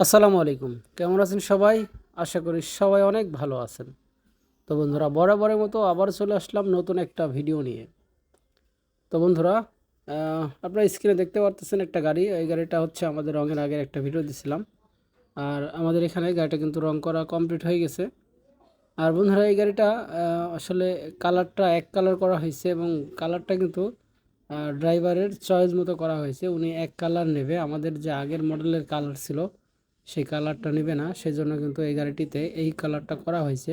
আসসালামু আলাইকুম। কেমন আছেন সবাই? আশা করি সবাই অনেক ভালো আছেন। তো বন্ধুরা, বরাবরের মতো আবার চলে আসলাম নতুন একটা ভিডিও নিয়ে। তো বন্ধুরা আপনারা স্ক্রিনে দেখতে পারতেছেন একটা গাড়ি। এই গাড়িটা হচ্ছে আমাদের রঙের আগের একটা ভিডিও দিছিলাম। আর আমাদের এখানে গাড়িটা কিন্তু রং করা কমপ্লিট হয়ে গেছে। আর বন্ধুরা, এই গাড়িটা আসলে কালারটা এক কালার করা হয়েছে এবং কালারটা কিন্তু ড্রাইভারের চয়েস মতো করা হয়েছে। উনি এক কালার নেবে। আমাদের যে আগের মডেলের কালার ছিল সেই কালারটা নেবে না, সেজন্য কিন্তু এই গাড়িটিতে এই কালারটা করা হয়েছে।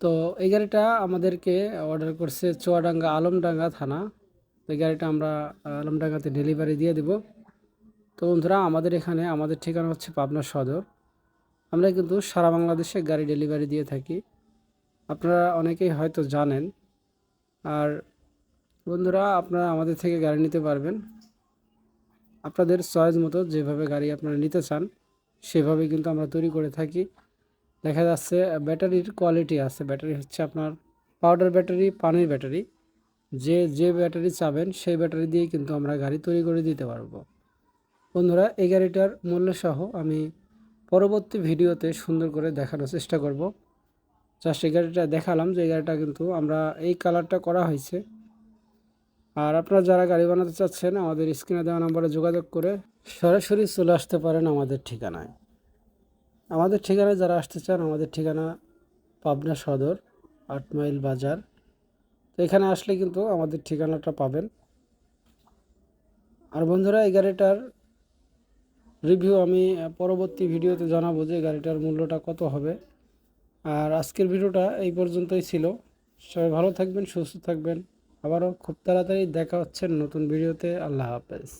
তো এই গাড়িটা আমাদেরকে অর্ডার করছে চুয়াডাঙ্গা আলমডাঙ্গা থানা। তো এই গাড়িটা আমরা আলমডাঙ্গাতে ডেলিভারি দিয়ে দেব। তো বন্ধুরা, আমাদের এখানে, আমাদের ঠিকানা হচ্ছে পাবনা সদর। আমরা কিন্তু সারা বাংলাদেশে গাড়ি ডেলিভারি দিয়ে থাকি। আপনারা অনেকেই হয়তো জানেন। আর বন্ধুরা, আপনারা আমাদের থেকে গাড়ি নিতে পারবেন। আপনাদের চয়েস মতো যেভাবে গাড়ি আপনারা নিতে চান, সেভাবে কিন্তু আমরা তৈরি করে থাকি। দেখা যাচ্ছে, ব্যাটারির কোয়ালিটি আছে। ব্যাটারি হচ্ছে আপনার পাউডার ব্যাটারি, পানির ব্যাটারি। যে যে ব্যাটারি চাবেন, সেই ব্যাটারি দিয়ে কিন্তু আমরা গাড়ি তৈরি করে দিতে পারব। বন্ধুরা, এই গাড়িটার মূল্য সহ আমি পরবর্তী ভিডিওতে সুন্দর করে দেখানোর চেষ্টা করব। জাস্ট এই গাড়িটা দেখালাম যে এই গাড়িটা কিন্তু আমরা, এই কালারটা করা হয়েছে। আর আপনারা যারা গাড়ি বানাতে চাচ্ছেন, আমাদের স্ক্রিনে দেওয়া নম্বরে যোগাযোগ করে সরাসরি চলে আসতে পারেন আমাদের ঠিকানায়। আমাদের ঠিকানায় যারা আসতে চান, আমাদের ঠিকানা পাবনা সদর, আট মাইল বাজার। তো এখানে আসলে কিন্তু আমাদের ঠিকানাটা পাবেন। আর বন্ধুরা, এই গাড়িটার রিভিউ আমি পরবর্তী ভিডিওতে জানাব যে গাড়িটার মূল্যটা কত হবে। আর আজকের ভিডিওটা এই পর্যন্তই ছিল। সবাই ভালো থাকবেন, সুস্থ থাকবেন। আবারও খুব তাড়াতাড়ি দেখা হচ্ছে নতুন ভিডিওতে। আল্লাহ হাফেজ।